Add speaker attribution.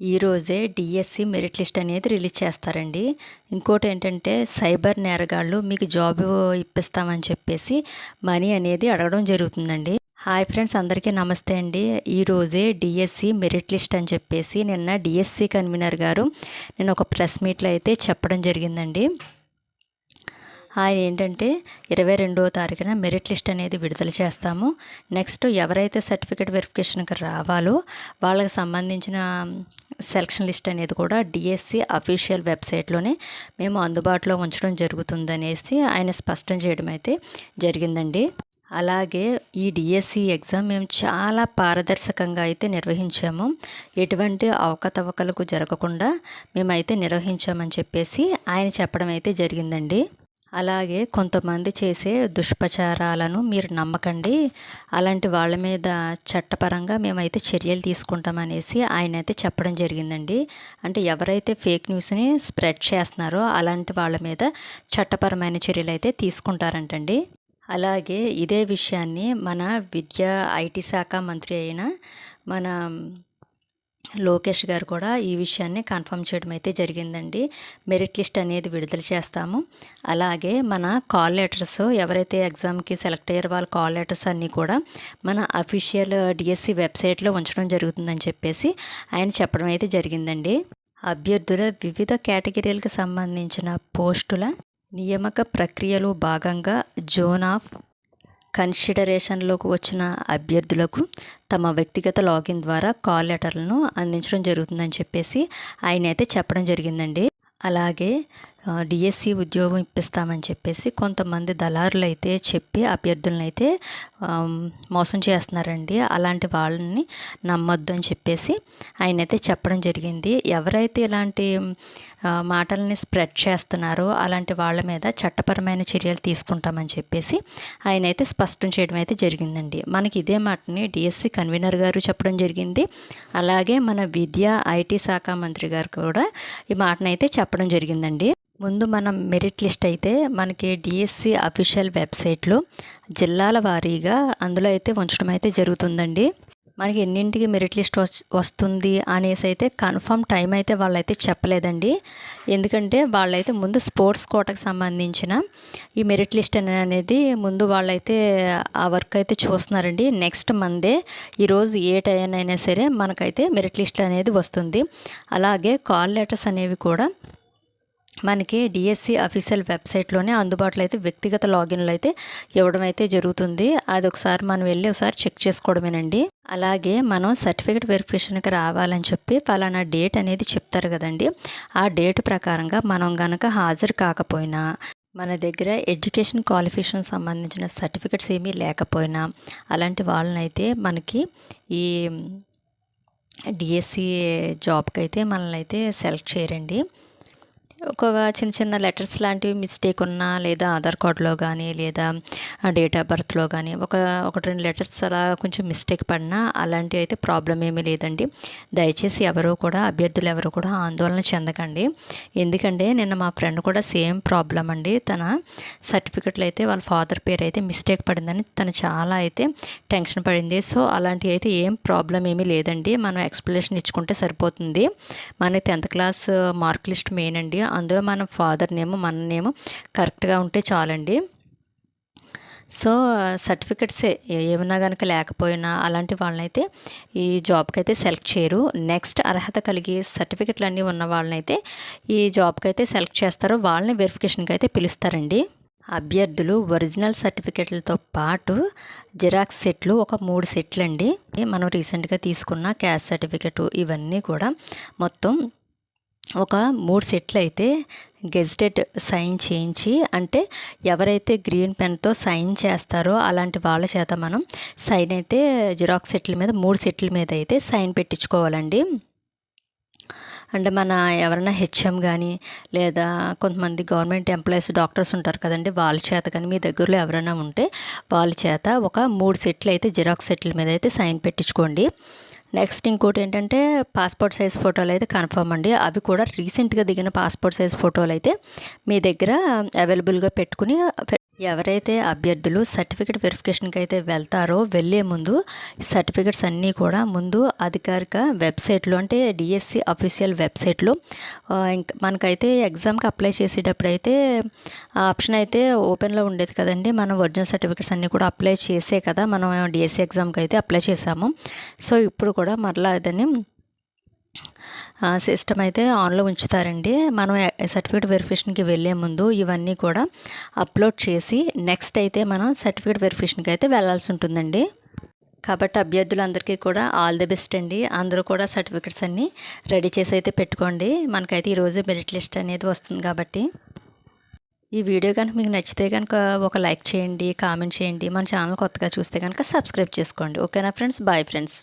Speaker 1: ఈరోజే DSC merit list అనేది release చేస్తారండి. ఇంకోటి ఏంటంటే సైబర్ నేరగాళ్ళు మీకు జాబ్ ఇప్పిస్తామని చెప్పేసి మనీ అనేది అడగడం జరుగుతుందండి. హాయ్ ఫ్రెండ్స్ అందరికీ నమస్తే అండి. ఈరోజే డిఎస్సి మెరిట్ లిస్ట్ అని చెప్పేసి నిన్న డిఎస్సి కన్వీనర్ గారు నేను ఒక ప్రెస్ మీట్లో అయితే చెప్పడం జరిగిందండి. ఆయన ఏంటంటే ఇరవై రెండవ తారీఖున మెరిట్ లిస్ట్ అనేది విడుదల చేస్తాము. నెక్స్ట్ ఎవరైతే సర్టిఫికేట్ వెరిఫికేషన్కి రావాలో వాళ్ళకి సంబంధించిన సెలక్షన్ లిస్ట్ అనేది కూడా డిఎస్సి అఫీషియల్ వెబ్సైట్లోనే మేము అందుబాటులో ఉంచడం జరుగుతుందనేసి ఆయన స్పష్టం చేయడం అయితే జరిగిందండి. అలాగే ఈ డిఎస్సి ఎగ్జామ్ మేము చాలా పారదర్శకంగా అయితే నిర్వహించాము. ఎటువంటి అవకతవకలకు జరగకుండా మేమైతే నిర్వహించామని చెప్పేసి ఆయన చెప్పడం అయితే జరిగిందండి. అలాగే కొంతమంది చేసే దుష్ప్రచారాలను మీరు నమ్మకండి. అలాంటి వాళ్ళ మీద చట్టపరంగా మేమైతే చర్యలు తీసుకుంటామనేసి ఆయన అయితే చెప్పడం జరిగిందండి. అంటే ఎవరైతే ఫేక్ న్యూస్ని స్ప్రెడ్ చేస్తున్నారో అలాంటి వాళ్ళ మీద చట్టపరమైన చర్యలు అయితే తీసుకుంటారంటండి. అలాగే ఇదే విషయాన్ని మన విద్యా ఐటీ శాఖ మంత్రి అయిన మన లోకేష్ గారు కూడా ఈ విషయాన్ని కన్ఫర్మ్ చేయడం అయితే జరిగిందండి. మెరిట్ లిస్ట్ అనేది విడుదల చేస్తాము. అలాగే మన కాల్ లెటర్స్ ఎవరైతే ఎగ్జామ్కి సెలెక్ట్ అయ్యారో వాళ్ళ కాల్ లెటర్స్ అన్నీ కూడా మన అఫీషియల్ డిఎస్సి వెబ్సైట్లో ఉంచడం జరుగుతుందని చెప్పేసి ఆయన చెప్పడం అయితే జరిగిందండి. అభ్యర్థుల వివిధ కేటగిరీలకు సంబంధించిన పోస్టుల నియామక ప్రక్రియలో భాగంగా జోన్ ఆఫ్ కన్సిడరేషన్లోకి వచ్చిన అభ్యర్థులకు తమ వ్యక్తిగత లాగిన్ ద్వారా కాల్ లెటర్లను అందించడం జరుగుతుందని చెప్పేసి ఆయన అయితే చెప్పడం జరిగిందండి. అలాగే డిఎస్సి ఉద్యోగం ఇప్పిస్తామని చెప్పేసి కొంతమంది దళారులు అయితే చెప్పి అభ్యర్థులను అయితే మోసం చేస్తున్నారండి. అలాంటి వాళ్ళని నమ్మొద్దు అని చెప్పేసి ఆయన అయితే చెప్పడం జరిగింది. ఎవరైతే ఇలాంటి మాటల్ని స్ప్రెడ్ చేస్తున్నారో అలాంటి వాళ్ళ మీద చట్టపరమైన చర్యలు తీసుకుంటామని చెప్పేసి ఆయన అయితే స్పష్టం చేయడం అయితే జరిగిందండి. మనకి ఇదే మాటని డిఎస్సి కన్వీనర్ గారు చెప్పడం జరిగింది. అలాగే మన విద్యా ఐటీ శాఖ మంత్రి గారు కూడా ఈ మాటనైతే చెప్పడం జరిగిందండి. ముందు మనం మెరిట్ లిస్ట్ అయితే మనకి డిఎస్సి అఫీషియల్ వెబ్సైట్లో జిల్లాల వారీగా అందులో అయితే ఉంచడం అయితే జరుగుతుందండి. మనకి ఎన్నింటికి మెరిట్ లిస్ట్ వస్తుంది అనేసి అయితే కన్ఫర్మ్ టైం అయితే వాళ్ళైతే చెప్పలేదండి. ఎందుకంటే వాళ్ళైతే ముందు స్పోర్ట్స్ కోటకు సంబంధించిన ఈ మెరిట్ లిస్ట్ అనేది ముందు వాళ్ళైతే ఆ వర్క్ అయితే చూస్తున్నారండి. నెక్స్ట్ మందే ఈరోజు ఏ టైం అయినా సరే మనకైతే మెరిట్ లిస్ట్ అనేది వస్తుంది. అలాగే కాల్ లెటర్స్ అనేవి కూడా మనకి డిఎస్సి అఫీషియల్ వెబ్సైట్లోనే అందుబాటులో అయితే వ్యక్తిగత లాగిన్లు అయితే ఇవ్వడం అయితే జరుగుతుంది. అది ఒకసారి మనం వెళ్ళి ఒకసారి చెక్ చేసుకోవడమేనండి. అలాగే మనం సర్టిఫికేట్ వెరిఫికేషన్కి రావాలని చెప్పి ఫలానా డేట్ అనేది చెప్తారు కదండి. ఆ డేట్ ప్రకారంగా మనం కనుక హాజరు కాకపోయినా మన దగ్గర ఎడ్యుకేషన్ క్వాలిఫికేషన్ సంబంధించిన సర్టిఫికెట్స్ ఏమీ లేకపోయినా అలాంటి వాళ్ళనైతే మనకి ఈ డిఎస్సి జాబ్కి అయితే మనల్ని అయితే సెలెక్ట్ చేయరండి. ఒక చిన్న చిన్న లెటర్స్ లాంటివి మిస్టేక్ ఉన్నా లేదా ఆధార్ కార్డులో కానీ లేదా డేట్ ఆఫ్ బర్త్లో కానీ ఒక ఒకటి రెండు లెటర్స్ అలా కొంచెం మిస్టేక్ పడినా అలాంటివి అయితే ప్రాబ్లం ఏమీ లేదండి. దయచేసి ఎవరు కూడా అభ్యర్థులు ఎవరు కూడా ఆందోళన చెందకండి. ఎందుకంటే నిన్న మా ఫ్రెండ్ కూడా సేమ్ ప్రాబ్లం అండి. తన సర్టిఫికెట్లు అయితే వాళ్ళ ఫాదర్ పేరు అయితే మిస్టేక్ పడిందని తను చాలా అయితే టెన్షన్ పడింది. సో అలాంటివి అయితే ఏం ప్రాబ్లం ఏమీ లేదండి. మనం ఎక్స్ప్లెనేషన్ ఇచ్చుకుంటే సరిపోతుంది. మన tenth class mark list main అండి. అందులో మన ఫాదర్ నేమ్ మన నేమ్ కరెక్ట్గా ఉంటే చాలండి. సో సర్టిఫికెట్సే ఏమన్నా కనుక లేకపోయినా అలాంటి వాళ్ళనైతే ఈ జాబ్కి అయితే సెలెక్ట్ చేయరు. నెక్స్ట్ అర్హత కలిగి సర్టిఫికెట్లు అన్నీ ఉన్న వాళ్ళనైతే ఈ జాబ్కి అయితే సెలెక్ట్ చేస్తారు. వాళ్ళని వెరిఫికేషన్కి అయితే పిలుస్తారండి. అభ్యర్థులు ఒరిజినల్ సర్టిఫికెట్లతో పాటు జిరాక్స్ సెట్లు ఒక మూడు సెట్లు అండి మనం రీసెంట్గా తీసుకున్న క్యాస్ట్ సర్టిఫికెట్ ఇవన్నీ కూడా మొత్తం ఒక మూడు సెట్లు అయితే గెజిటెడ్ సైన్ చేయించి అంటే ఎవరైతే గ్రీన్ పెన్తో సైన్ చేస్తారో అలాంటి వాళ్ళ చేత మనం సైన్ అయితే జిరాక్స్ సెట్ల మీద మూడు సెట్ల మీద అయితే సైన్ పెట్టించుకోవాలండి. అంటే మన ఎవరైనా హెచ్ఎం కానీ లేదా కొంతమంది గవర్నమెంట్ ఎంప్లాయీస్ డాక్టర్స్ ఉంటారు కదండి వాళ్ళ చేత కానీ మీ దగ్గరలో ఎవరైనా ఉంటే వాళ్ళ చేత ఒక మూడు సెట్లు అయితే జిరాక్స్ సెట్ల మీద అయితే సైన్ పెట్టించుకోండి. నెక్స్ట్ ఇంకోటి ఏంటంటే పాస్పోర్ట్ సైజ్ ఫోటోలు అయితే కన్ఫర్మ్ అండి. అవి కూడా రీసెంట్గా దిగిన పాస్పోర్ట్ సైజ్ ఫోటోలు అయితే మీ దగ్గర అవైలబుల్గా పెట్టుకుని ఎవరైతే అభ్యర్థులు సర్టిఫికేట్ వెరిఫికేషన్కి అయితే వెళ్తారో వెళ్ళే ముందు సర్టిఫికేట్స్ అన్నీ కూడా ముందు అధికారిక వెబ్సైట్లో అంటే డిఎస్సి అఫీషియల్ వెబ్సైట్లో ఇంకా మనకైతే ఎగ్జామ్కి అప్లై చేసేటప్పుడు అయితే ఆప్షన్ అయితే ఓపెన్లో ఉండేది కదండి. మనం ఒరిజినల్ సర్టిఫికేట్స్ అన్నీ కూడా అప్లై చేసే కదా మనం డిఎస్సి ఎగ్జామ్కి అయితే అప్లై చేసాము. సో ఇప్పుడు కూడా మరలా దాన్ని సిస్టమ్ అయితే ఆన్లో ఉంచుతారండి. మనం సర్టిఫికేట్ వెరిఫికేషన్కి వెళ్ళే ముందు ఇవన్నీ కూడా అప్లోడ్ చేసి నెక్స్ట్ అయితే మనం సర్టిఫికేట్ వెరిఫికేషన్కి అయితే వెళ్ళాల్సి ఉంటుందండి. కాబట్టి అభ్యర్థులందరికీ కూడా ఆల్ ది బెస్ట్ అండి. అందరూ కూడా సర్టిఫికెట్స్ అన్నీ రెడీ చేసి అయితే పెట్టుకోండి. మనకైతే ఈరోజు మెరిట్ లిస్ట్ అనేది వస్తుంది కాబట్టి. ఈ వీడియో కనుక మీకు నచ్చితే కనుక ఒక లైక్ చేయండి కామెంట్ చేయండి. మన ఛానల్ కొత్తగా చూస్తే కనుక సబ్స్క్రైబ్ చేసుకోండి. ఓకేనా ఫ్రెండ్స్? Bye friends.